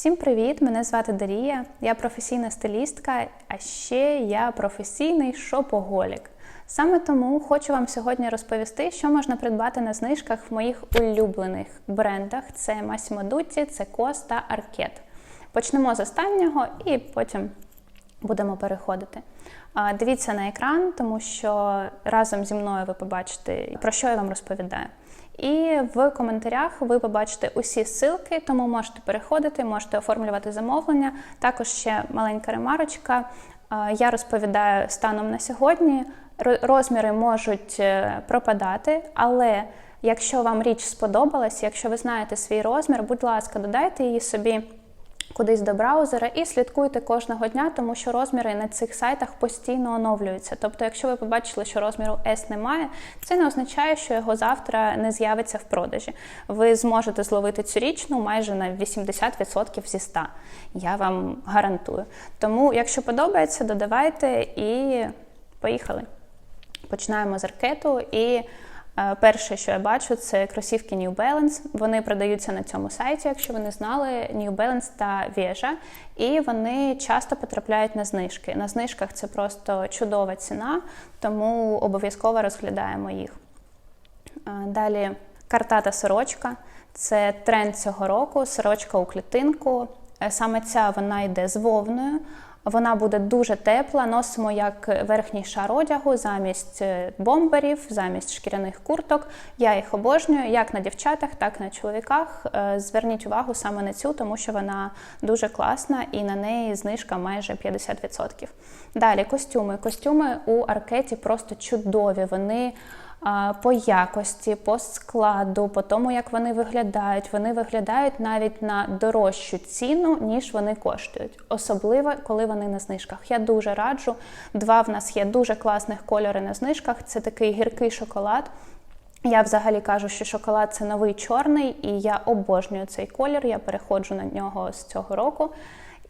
Всім привіт! Мене звати Дарія. Я професійна стилістка, а ще я професійний шопоголік. Саме тому хочу вам сьогодні розповісти, що можна придбати на знижках в моїх улюблених брендах: це Dutti, це COS та Arket. Почнемо з останнього і потім будемо переходити. Дивіться на екран, тому що разом зі мною ви побачите, про що я вам розповідаю. І в коментарях ви побачите усі ссылки, тому можете переходити, можете оформлювати замовлення. Також ще маленька ремарочка. Я розповідаю станом на сьогодні. Розміри можуть е, пропадати, але якщо вам річ сподобалась, якщо ви знаєте свій розмір, будь ласка, додайте її собі кудись до браузера і слідкуйте кожного дня, тому що розміри на цих сайтах постійно оновлюються. Тобто, якщо ви побачили, що розміру S немає, це не означає, що його завтра не з'явиться в продажі. Ви зможете зловити цю річ ну, майже на 80% зі 100. Я вам гарантую. Тому, якщо подобається, додавайте і поїхали. Починаємо з аркету. І перше, що я бачу, це кросівки New Balance. Вони продаються на цьому сайті, якщо ви не знали, New Balance та Вежа. І вони часто потрапляють на знижки. На знижках це просто чудова ціна, тому обов'язково розглядаємо їх. Е, Далі картата сорочка. Це тренд цього року. Сорочка у клітинку. Е, Саме ця вона йде з вовною. Вона буде дуже тепла. Носимо як верхній шар одягу замість е, бомберів, замість шкіряних курток. Я їх обожнюю як на дівчатах, так і на чоловіках. Е, Зверніть увагу саме на цю, тому що вона дуже класна і на неї знижка майже 50%. Далі костюми. Костюми у аркеті просто чудові. Вони по якості, по складу, по тому, як вони виглядають. Вони виглядають навіть на дорожчу ціну, ніж вони коштують. Особливо, коли вони на знижках. Я дуже раджу. Два в нас є дуже класних кольори на знижках. Це такий гіркий шоколад. Я взагалі кажу, що шоколад це новий чорний, і я обожнюю цей колір. Я переходжу на нього з цього року.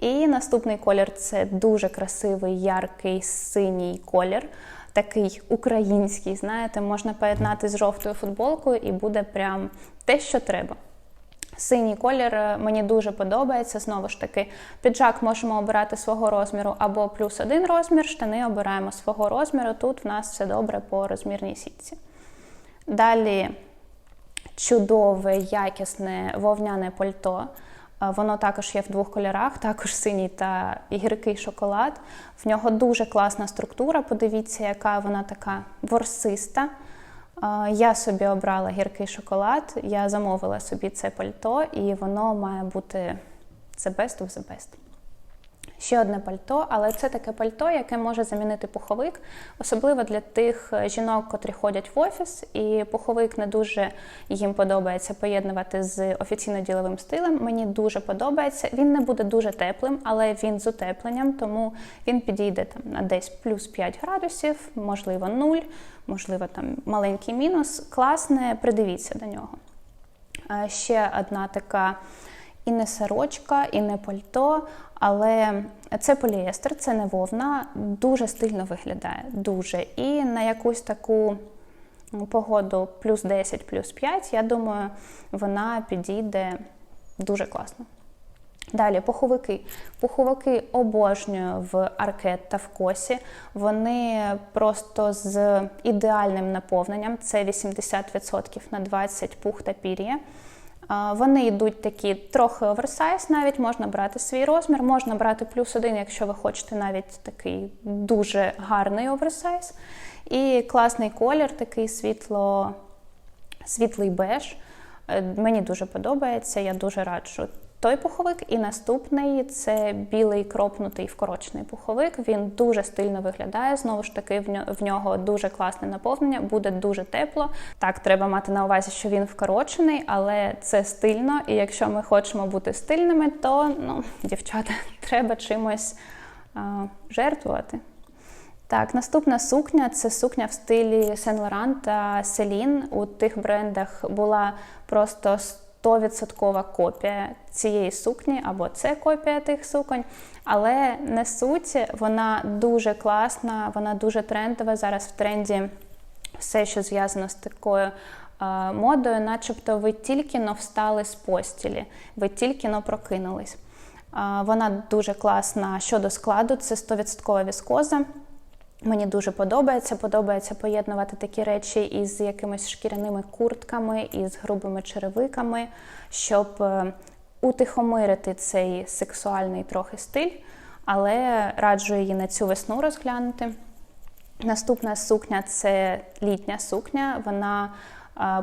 І наступний колір це дуже красивий, яркий синій колір, такий український. Знаєте, можна поєднати з жовтою футболкою, і буде прям те, що треба. Синій колір е, мені дуже подобається. Знову ж таки, піджак можемо обирати свого розміру або плюс один розмір, штани обираємо свого розміру. Тут в нас все добре по розмірній сітці. Далі чудове, якісне вовняне пальто. Воно також є в двох кольорах, також синій та гіркий шоколад. В нього дуже класна структура. Подивіться, яка вона така ворсиста. Я собі обрала гіркий шоколад, я замовила собі це пальто, і воно має бути the best of the best. Ще одне пальто, але це таке пальто, яке може замінити пуховик, особливо для тих е, жінок, котрі ходять в офіс, і пуховик не дуже їм подобається поєднувати з офіційно-діловим стилем. Мені дуже подобається. Він не буде дуже теплим, але він з утепленням, тому він підійде там на десь плюс 5 градусів, можливо, 0, можливо, там маленький мінус. Класне, придивіться до нього. Е, Ще одна така і не сорочка, і не пальто, але це поліестер, це не вовна, дуже стильно виглядає. Дуже. І на якусь таку погоду плюс 10, плюс 5, я думаю, вона підійде дуже класно. Далі пуховики. Пуховики обожнюю в аркет та в косі. Вони просто з ідеальним наповненням. Це 80% на 20 пух та пір'я. Вони йдуть такі трохи оверсайз, навіть можна брати свій розмір, можна брати плюс один, якщо ви хочете навіть такий дуже гарний оверсайз. І класний колір, такий світло, світлий беж. Е, Мені дуже подобається, я дуже раджу той пуховик. І наступний це білий кропнутий вкорочений пуховик. Він дуже стильно виглядає. Знову ж таки, в нього дуже класне наповнення, буде дуже тепло. Так, треба мати на увазі, що він вкорочений, але це стильно. І якщо ми хочемо бути стильними, то ну, дівчата, треба чимось а, жертвувати. Так, наступна сукня це сукня в стилі Сен Лоран та Селін. У тих брендах була просто 100% копія цієї сукні, або це копія тих суконь. Але не суть, вона дуже класна, вона дуже трендова. Зараз в тренді все, що зв'язано з такою модою, начебто ви тільки но встали з постілі, ви тільки но прокинулись. Вона дуже класна щодо складу, це 100% віскоза. Мені дуже подобається. Подобається поєднувати такі речі із якимись шкіряними куртками, із грубими черевиками, щоб е, утихомирити цей сексуальний трохи стиль, але раджу її на цю весну розглянути. Наступна сукня це літня сукня. Вона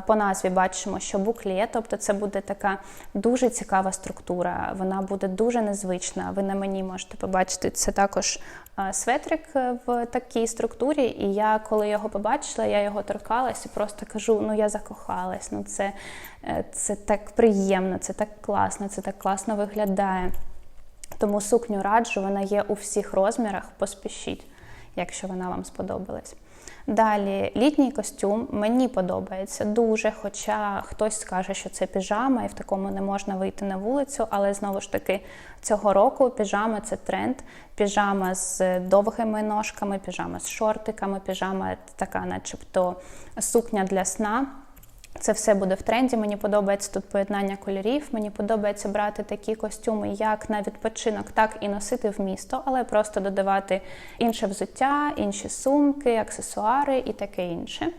по назві бачимо, що буклє, тобто це буде така дуже цікава структура, вона буде дуже незвична. Ви на мені можете побачити це також светрик в такій структурі. І я, коли його побачила, я його торкалась і просто кажу: ну я закохалась, ну це, е, це так приємно, це так класно, це так класно виглядає. Тому сукню раджу, вона є у всіх розмірах, поспішіть, якщо вона вам сподобалась. Далі літній костюм мені подобається дуже, хоча хтось скаже, що це піжама, і в такому не можна вийти на вулицю. Але знову ж таки, цього року піжама це тренд. Піжама з довгими ножками, піжама з шортиками, піжама така, начебто, сукня для сна. Це все буде в тренді. Мені подобається тут поєднання кольорів. Мені подобається брати такі костюми, як на відпочинок, так і носити в місто, але просто додавати інше взуття, інші сумки, аксесуари і таке інше.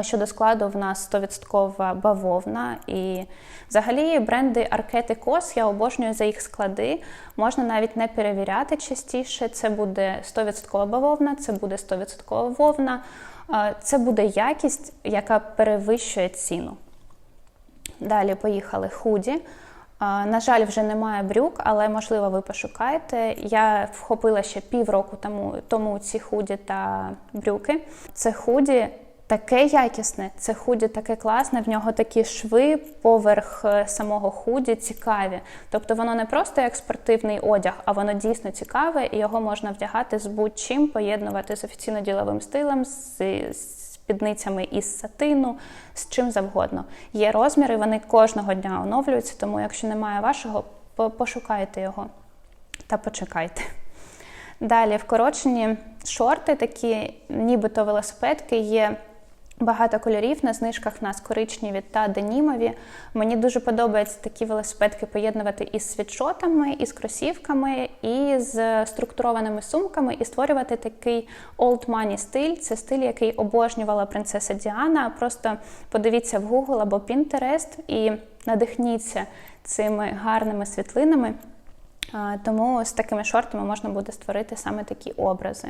Щодо складу, в нас 100% бавовна. І взагалі бренди і Кос я обожнюю за їх склади. Можна навіть не перевіряти частіше. Це буде 100% бавовна, це буде 100% вовна це буде якість, яка перевищує ціну. Далі поїхали худі. На жаль, вже немає брюк, але можливо ви пошукаєте. Я вхопила ще півроку тому тому ці худі та брюки. Це худі таке якісне, це худі таке класне, в нього такі шви поверх е, самого худі цікаві. Тобто воно не просто як спортивний одяг, а воно дійсно цікаве, і його можна вдягати з будь-чим, поєднувати з офіційно-діловим стилем, з, з спідницями із сатину, з чим завгодно. Є розміри, вони кожного дня оновлюються, тому якщо немає вашого, пошукайте його та почекайте. Далі вкорочені шорти, такі нібито велосипедки, є Багато кольорів на знижках в нас коричневі та денімові. Мені дуже подобається такі велосипедки поєднувати із світшотами, із кросівками, і з структурованими сумками, і створювати такий old money стиль. Це стиль, який обожнювала принцеса Діана. Просто подивіться в Google або Pinterest і надихніться цими гарними світлинами. Тому з такими шортами можна буде створити саме такі образи.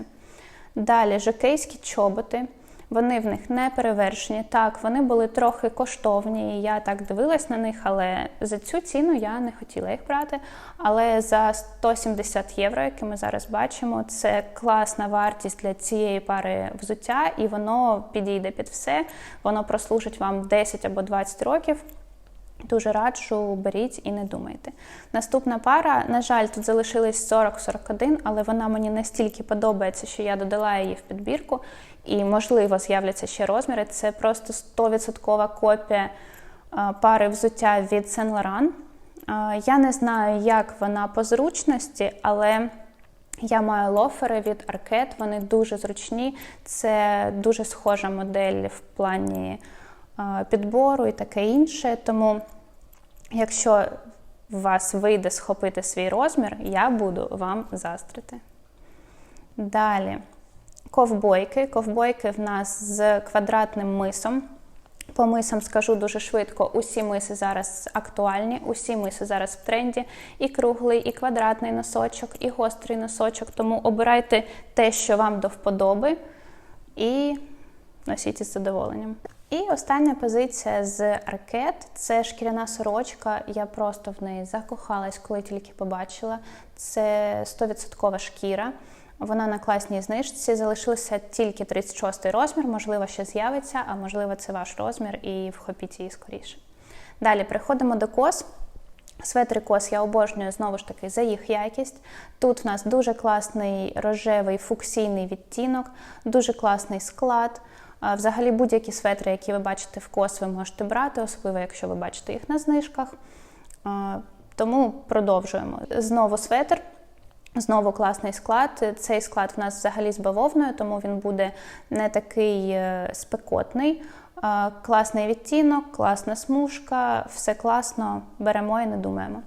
Далі жокейські чоботи. Вони в них не перевершені. Так, вони були трохи коштовні, і я так дивилась на них, але за цю ціну я не хотіла їх брати. Але за 170 євро, які ми зараз бачимо, це класна вартість для цієї пари взуття, і воно підійде під все. Воно прослужить вам 10 або 20 років. Дуже раджу, беріть і не думайте. Наступна пара, на жаль, тут залишились 40-41, але вона мені настільки подобається, що я додала її в підбірку, і, можливо, з'являться ще розміри. Це просто 100% копія пари взуття від Saint Laurent. Я не знаю, як вона по зручності, але я маю лофери від Arket, вони дуже зручні. Це дуже схожа модель в плані підбору і таке інше. Тому, якщо вас вийде схопити свій розмір, я буду вам застрити. Далі ковбойки. Ковбойки в нас з квадратним мисом. По мисам скажу дуже швидко: усі миси зараз актуальні, усі миси зараз в тренді. І круглий, і квадратний носочок, і гострий носочок. Тому обирайте те, що вам до вподоби, і носіть із задоволенням. І остання позиція з ракет це шкіряна сорочка. Я просто в неї закохалась, коли тільки побачила. Це 100% шкіра. Вона на класній знижці. Залишилося тільки 36 розмір, можливо, ще з'явиться, а можливо, це ваш розмір, і вхопіть її скоріше. Далі переходимо до кос. Светри кос я обожнюю знову ж таки за їх якість. Тут в нас дуже класний рожевий фуксійний відтінок, дуже класний склад. Взагалі, будь-які светри, які ви бачите в кос, ви можете брати, особливо, якщо ви бачите їх на знижках. Тому продовжуємо. Знову светр. Знову класний склад. Цей склад в нас взагалі з бавовною, тому він буде не такий е, спекотний. Класний відтінок, класна смужка, все класно, беремо і не думаємо.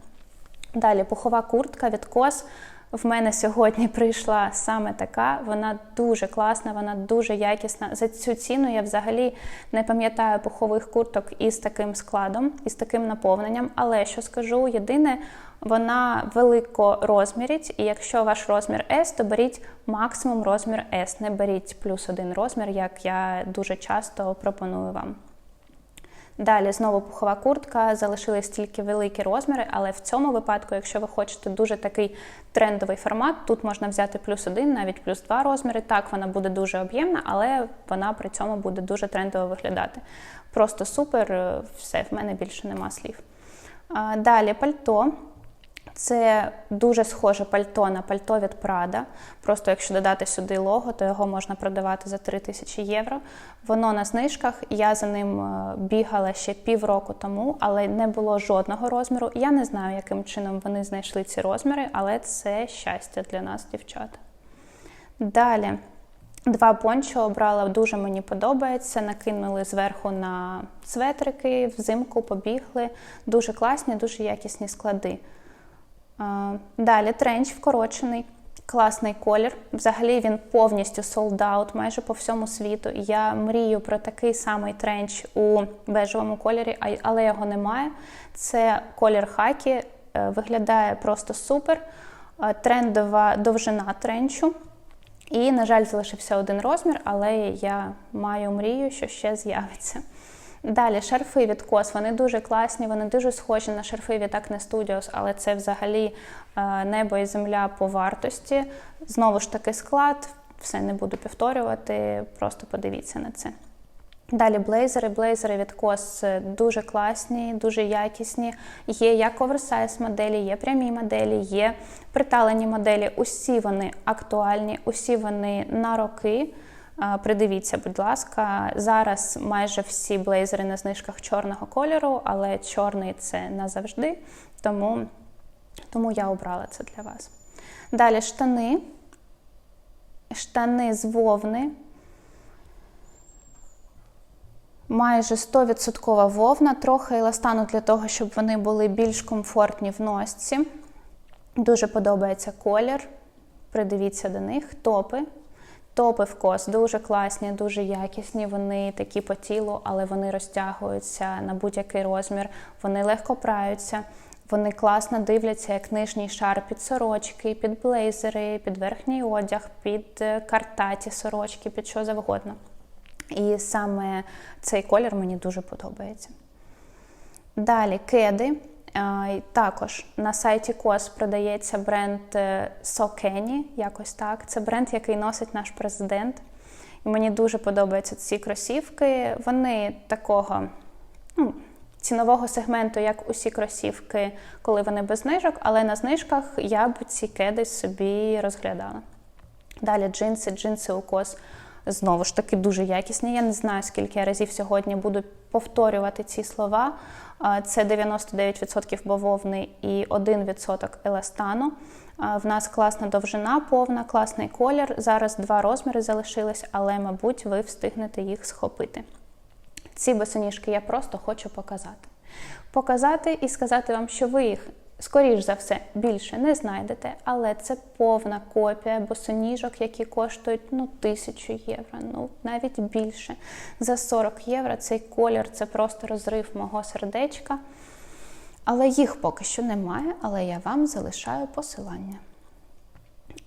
Далі пухова куртка від кос. В мене сьогодні прийшла саме така. Вона дуже класна, вона дуже якісна. За цю ціну я взагалі не пам'ятаю пухових курток із таким складом, із таким наповненням. Але що скажу, єдине, вона велико розмірить, і якщо ваш розмір S, то беріть максимум розмір S, не беріть плюс один розмір, як я дуже часто пропоную вам. Далі знову пухова куртка, залишились тільки великі розміри, але в цьому випадку, якщо ви хочете дуже такий трендовий формат, тут можна взяти плюс один, навіть плюс два розміри. Так, вона буде дуже об'ємна, але вона при цьому буде дуже трендово виглядати. Просто супер, все, в мене більше нема слів. Далі пальто. Це дуже схоже пальто на пальто від Prada. Просто якщо додати сюди лого, то його можна продавати за 3 тисячі євро. Воно на знижках. Я за ним е, бігала ще півроку тому, але не було жодного розміру. Я не знаю, яким чином вони знайшли ці розміри, але це щастя для нас, дівчата. Далі. Два пончо обрала, дуже мені подобається. Накинули зверху на светрики, взимку побігли. Дуже класні, дуже якісні склади. Далі тренч вкорочений, класний колір. Взагалі він повністю sold out майже по всьому світу. Я мрію про такий самий тренч у бежевому кольорі, але його немає. Це колір хакі, е, виглядає просто супер. Е, трендова довжина тренчу. І, на жаль, залишився один розмір, але я маю мрію, що ще з'явиться. Далі шарфи від кос, вони дуже класні, вони дуже схожі на шарфи від Acne Studios, але це взагалі е, небо і земля по вартості. Знову ж таки, склад, все не буду повторювати, просто подивіться на це. Далі блейзери. Блейзери від кос дуже класні, дуже якісні. Є як оверсайз моделі, є прямі моделі, є приталені моделі. Усі вони актуальні, усі вони на роки. Придивіться, будь ласка, зараз майже всі блейзери на знижках чорного кольору, але чорний це назавжди, тому, тому я обрала це для вас. Далі штани. Штани з вовни. Майже 100% вовна, трохи еластану для того, щоб вони були більш комфортні в носці. Дуже подобається колір. Придивіться до них, топи. Топи в кос дуже класні, дуже якісні. Вони такі по тілу, але вони розтягуються на будь-який розмір. Вони легко праються. Вони класно дивляться як нижній шар під сорочки, під блейзери, під верхній одяг, під е, картаті сорочки, під що завгодно. І саме цей колір мені дуже подобається. Далі кеди. Також на сайті COS продається бренд Sokeni, якось так. Це бренд, який носить наш президент. І мені дуже подобаються ці кросівки. Вони такого ну, цінового сегменту, як усі кросівки, коли вони без знижок, але на знижках я б ці кеди собі розглядала. Далі джинси, джинси у COS знову ж таки дуже якісні. Я не знаю, скільки я разів сьогодні буду повторювати ці слова. Це 99% бавовни і 1% еластану. В нас класна довжина, повна, класний колір. Зараз два розміри залишились, але, мабуть, ви встигнете їх схопити. Ці босоніжки я просто хочу показати. Показати і сказати вам, що ви їх скоріш за все, більше не знайдете, але це повна копія босоніжок, які коштують ну, тисячу євро, ну навіть більше. За 40 євро цей колір це просто розрив мого сердечка. Але їх поки що немає, але я вам залишаю посилання.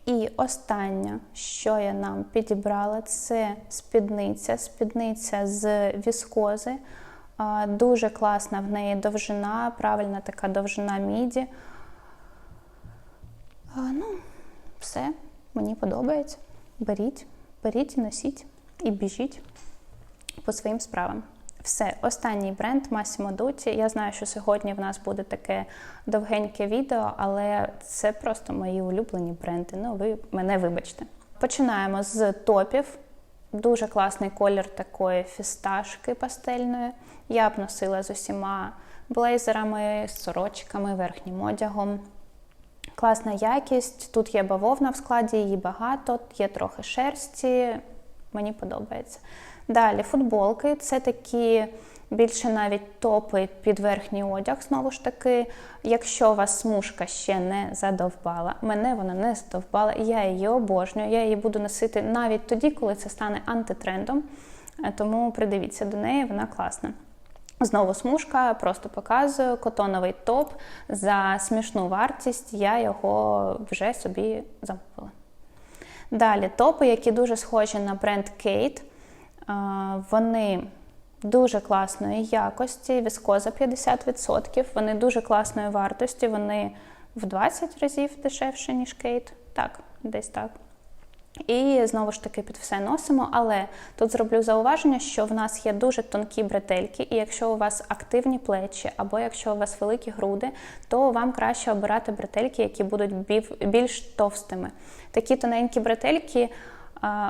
І останнє, що я нам підібрала, це спідниця, спідниця з віскози. Дуже класна в неї довжина, правильна така довжина міді. Ну, все, мені подобається. Беріть, беріть, носіть і біжіть по своїм справам. Все, останній бренд Massimo Dutti. Я знаю, що сьогодні в нас буде таке довгеньке відео, але це просто мої улюблені бренди. Ну, ви мене вибачте. Починаємо з топів. Дуже класний колір такої фісташки пастельної. Я б носила з усіма блейзерами, сорочками, верхнім одягом. Класна якість. Тут є бавовна в складі, її багато, є трохи шерсті. Мені подобається. Далі футболки це такі більше навіть топи під верхній одяг. Знову ж таки, якщо вас смужка ще не задовбала, мене вона не задовбала, я її обожнюю, я її буду носити навіть тоді, коли це стане антитрендом. Е, тому придивіться до неї, вона класна. Знову смужка, просто показую котоновий топ за смішну вартість. Я його вже собі замовила. Далі топи, які дуже схожі на бренд Kate. Вони дуже класної якості, віскоза 50%, вони дуже класної вартості, вони в 20 разів дешевше, ніж Kate. Так, десь так. І знову ж таки під все носимо, але тут зроблю зауваження, що в нас є дуже тонкі бретельки, і якщо у вас активні плечі, або якщо у вас великі груди, то вам краще обирати бретельки, які будуть більш товстими. Такі тоненькі бретельки,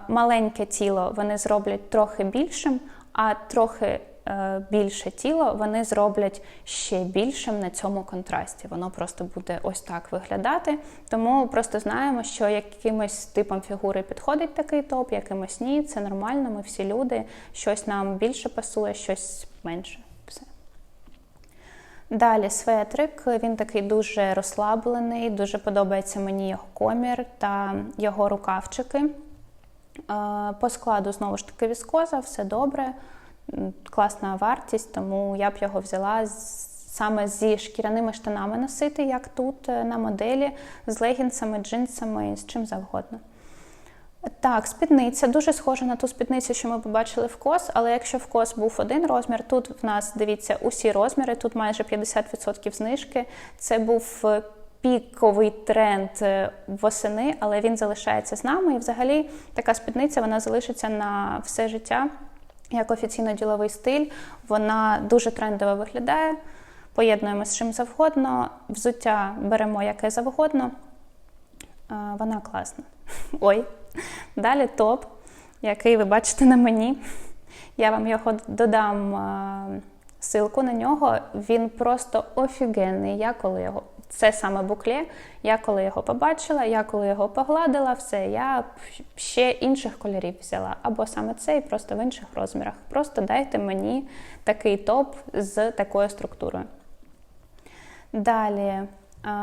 маленьке тіло вони зроблять трохи більшим, а трохи Е, більше тіло, вони зроблять ще більшим на цьому контрасті. Воно просто буде ось так виглядати. Тому просто знаємо, що якимось типом фігури підходить такий топ, якимось ні. Це нормально, ми всі люди. Щось нам більше пасує, щось менше. Все. Далі светрик, він такий дуже розслаблений, дуже подобається мені його комір та його рукавчики. По складу, знову ж таки, віскоза, все добре класна вартість, тому я б його взяла саме зі шкіряними штанами носити, як тут е, на моделі, з легінсами, джинсами, з чим завгодно. Так, спідниця дуже схожа на ту спідницю, що ми побачили в кос, але якщо в кос був один розмір, тут в нас дивіться усі розміри, тут майже 50% знижки. Це був е, піковий тренд е, восени, але він залишається з нами. І взагалі така спідниця вона залишиться на все життя як офіційно-діловий стиль. Вона дуже трендово виглядає. Поєднуємо з чим завгодно, взуття беремо яке завгодно. Вона класна. Ой. Далі топ, який ви бачите на мені. Я вам його додам ссылку на нього. Він просто офігенний. Я коли його це саме букле. Я коли його побачила, я коли його погладила, все, я ще інших кольорів взяла. Або саме цей, просто в інших розмірах. Просто дайте мені такий топ з такою структурою. Далі.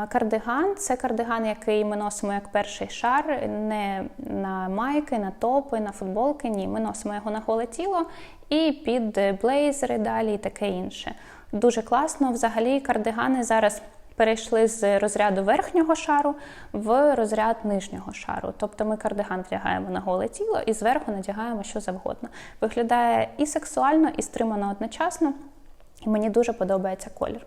Кардиган це кардиган, який ми носимо як перший шар, не на майки, на топи, на футболки. Ні, ми носимо його на голе тіло і під блейзери далі і таке інше. Дуже класно. Взагалі, кардигани зараз перейшли з розряду верхнього шару в розряд нижнього шару. Тобто ми кардиган вдягаємо на голе тіло і зверху надягаємо що завгодно. Виглядає і сексуально, і стримано одночасно, і мені дуже подобається колір.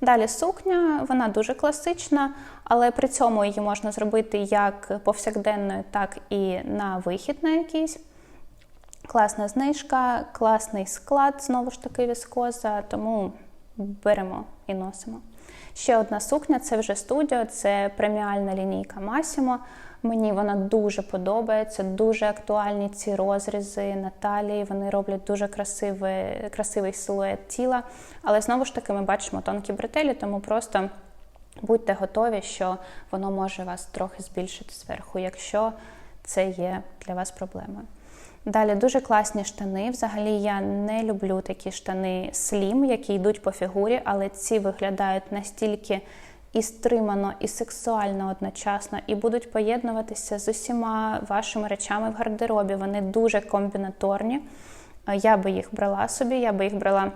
Далі сукня, вона дуже класична, але при цьому її можна зробити як повсякденною, так і на вихід на якийсь. Класна знижка, класний склад, знову ж таки, віскоза, тому беремо і носимо. Ще одна сукня це вже студіо, це преміальна лінійка Massimo. Мені вона дуже подобається, дуже актуальні ці розрізи на талії, Вони роблять дуже красивий, красивий силует тіла. Але знову ж таки ми бачимо тонкі бретелі, тому просто будьте готові, що воно може вас трохи збільшити зверху, якщо це є для вас проблемою. Далі дуже класні штани. Взагалі я не люблю такі штани слім, які йдуть по фігурі, але ці виглядають настільки і стримано, і сексуально одночасно, і будуть поєднуватися з усіма вашими речами в гардеробі. Вони дуже комбінаторні. Я би їх брала собі, я би їх брала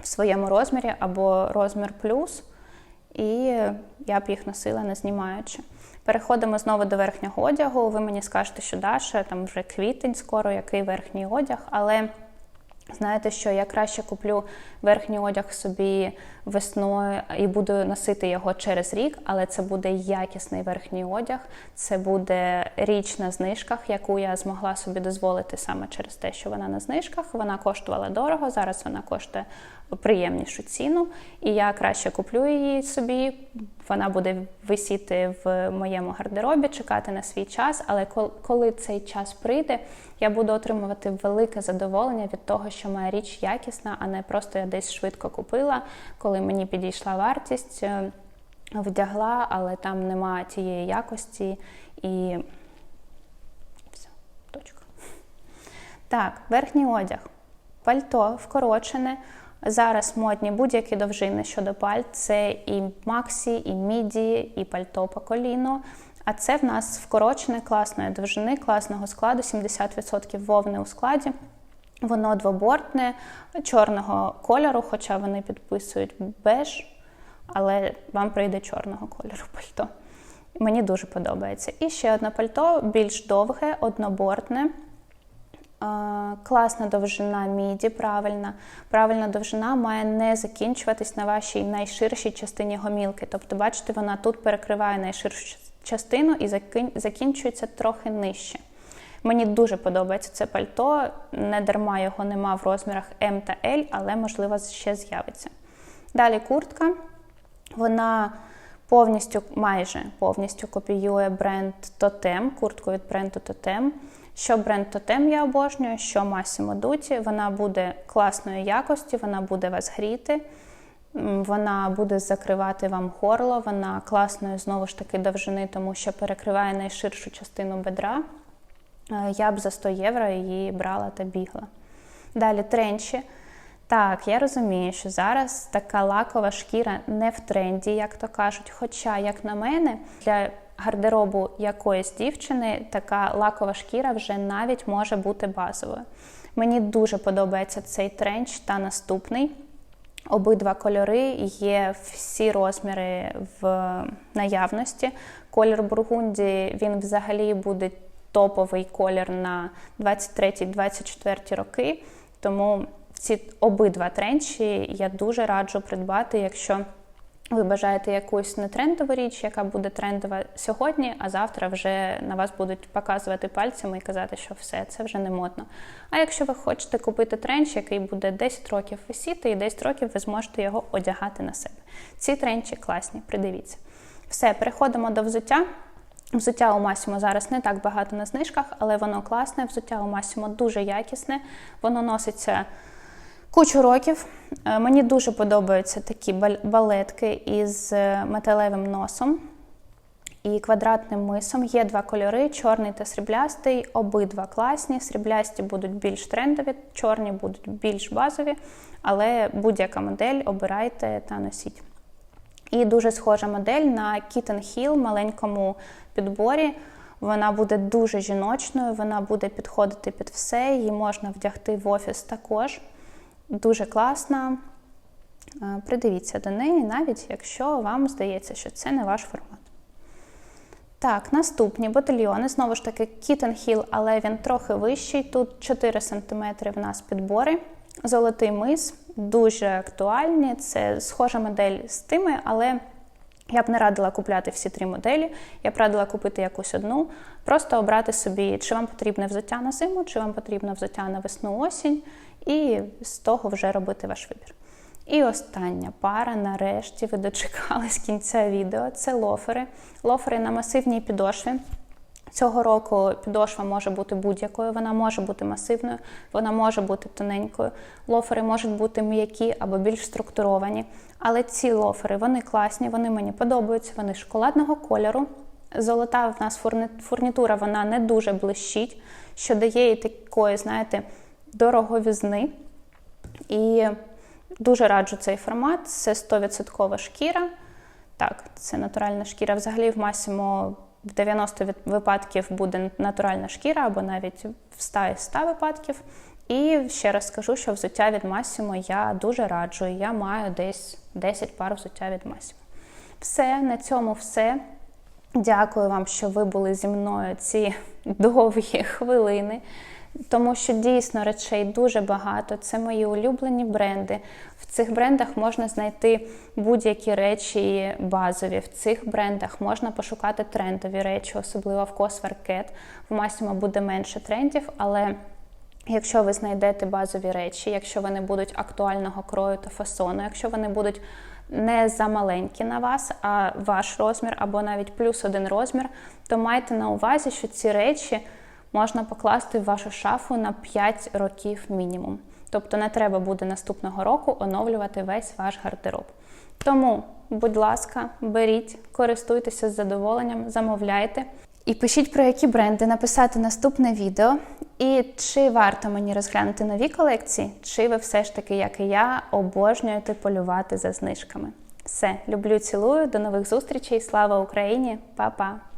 в своєму розмірі або розмір плюс, і я б їх носила не знімаючи. Переходимо знову до верхнього одягу. Ви мені скажете, що Даша, там вже квітень скоро, який верхній одяг, але знаєте, що я краще куплю верхній одяг собі весною і буду носити його через рік, але це буде якісний верхній одяг, це буде річ на знижках, яку я змогла собі дозволити саме через те, що вона на знижках. Вона коштувала дорого, зараз вона коштує приємнішу ціну, і я краще куплю її собі. Вона буде висіти в моєму гардеробі, чекати на свій час. Але коли цей час прийде, я буду отримувати велике задоволення від того, що моя річ якісна, а не просто я десь швидко купила, коли мені підійшла вартість, е, вдягла, але там нема тієї якості і все, точка. Так, верхній одяг. Пальто вкорочене. Зараз модні будь-які довжини щодо пальт. Це і максі, і міді, і пальто по коліно. А це в нас вкорочене класної довжини, класного складу, 70% вовни у складі. Воно двобортне, чорного кольору, хоча вони підписують беж, але вам прийде чорного кольору пальто. Мені дуже подобається. І ще одне пальто, більш довге, однобортне. Класна довжина міді, правильна. Правильна довжина має не закінчуватись на вашій найширшій частині гомілки. Тобто, бачите, вона тут перекриває найширшу частину і закінчується трохи нижче. Мені дуже подобається це пальто, не дарма його нема в розмірах М та L, але, можливо, ще з'явиться. Далі куртка. Вона повністю, майже повністю копіює бренд Totem, куртку від бренду Totem. Що бренд Totem я обожнюю, що Massimo Dutti. Вона буде класної якості, вона буде вас гріти, вона буде закривати вам горло, вона класної, знову ж таки, довжини, тому що перекриває найширшу частину бедра. Е, я б за 100 євро її брала та бігла. Далі тренчі. Так, я розумію, що зараз така лакова шкіра не в тренді, як то кажуть. Хоча, як на мене, для гардеробу якоїсь дівчини така лакова шкіра вже навіть може бути базовою. Мені дуже подобається цей тренч та наступний. Обидва кольори є всі розміри в наявності. Колір бургунді він взагалі буде топовий колір на 23-24 роки. Тому ці обидва тренчі я дуже раджу придбати, якщо ви бажаєте якусь нетрендову річ, яка буде трендова сьогодні, а завтра вже на вас будуть показувати пальцями і казати, що все, це вже не модно. А якщо ви хочете купити тренч, який буде 10 років висіти, і 10 років ви зможете його одягати на себе. Ці тренчі класні, придивіться. Все, переходимо до взуття. Взуття у Масімо зараз не так багато на знижках, але воно класне. Взуття у Масімо дуже якісне, воно носиться кучу років. Е, мені дуже подобаються такі балетки із е, металевим носом і квадратним мисом. Є два кольори: чорний та сріблястий. Обидва класні. Сріблясті будуть більш трендові, чорні будуть більш базові, але будь-яка модель обирайте та носіть. І дуже схожа модель на Kitten Hill, маленькому підборі. Вона буде дуже жіночною, вона буде підходити під все, її можна вдягти в офіс також. Дуже класна. Е, придивіться до неї, навіть якщо вам здається, що це не ваш формат. Так, наступні ботильйони. Знову ж таки, Hill, але він трохи вищий. Тут 4 см в нас підбори. Золотий мис, дуже актуальні. Це схожа модель з тими, але я б не радила купляти всі три моделі. Я б радила купити якусь одну, просто обрати собі, чи вам потрібне взуття на зиму, чи вам потрібно взуття на весну осінь, і з того вже робити ваш вибір. І остання пара, нарешті, ви дочекались кінця відео. Це лофери. Лофери на масивній підошві. Цього року підошва може бути будь-якою, вона може бути масивною, вона може бути тоненькою. Лофери можуть бути м'які або більш структуровані. Але ці лофери вони класні, вони мені подобаються, вони шоколадного кольору. Золота в нас фурнітура вона не дуже блищить, що дає їй такої, знаєте, дороговізни. І дуже раджу цей формат. Це 100% шкіра. Так, це натуральна шкіра. Взагалі в Масімо в 90 випадків буде натуральна шкіра, або навіть в 100 із 100 випадків. І ще раз скажу, що взуття від Масімо я дуже раджу. Я маю десь 10 пар взуття від Масімо. Все, на цьому все. Дякую вам, що ви були зі мною ці довгі хвилини тому що дійсно речей дуже багато. Це мої улюблені бренди. В цих брендах можна знайти будь-які речі базові. В цих брендах можна пошукати трендові речі, особливо в Cosworket. В Massimo буде менше трендів, але. Якщо ви знайдете базові речі, якщо вони будуть актуального крою та фасону, якщо вони будуть не замаленькі на вас, а ваш розмір або навіть плюс один розмір, то майте на увазі, що ці речі можна покласти в вашу шафу на 5 років мінімум. Тобто не треба буде наступного року оновлювати весь ваш гардероб. Тому, будь ласка, беріть, користуйтеся з задоволенням, замовляйте. І пишіть про які бренди написати наступне відео. І чи варто мені розглянути нові колекції, чи ви все ж таки, як і я, обожнюєте полювати за знижками. Все, люблю, цілую, до нових зустрічей. Слава Україні, Па-па!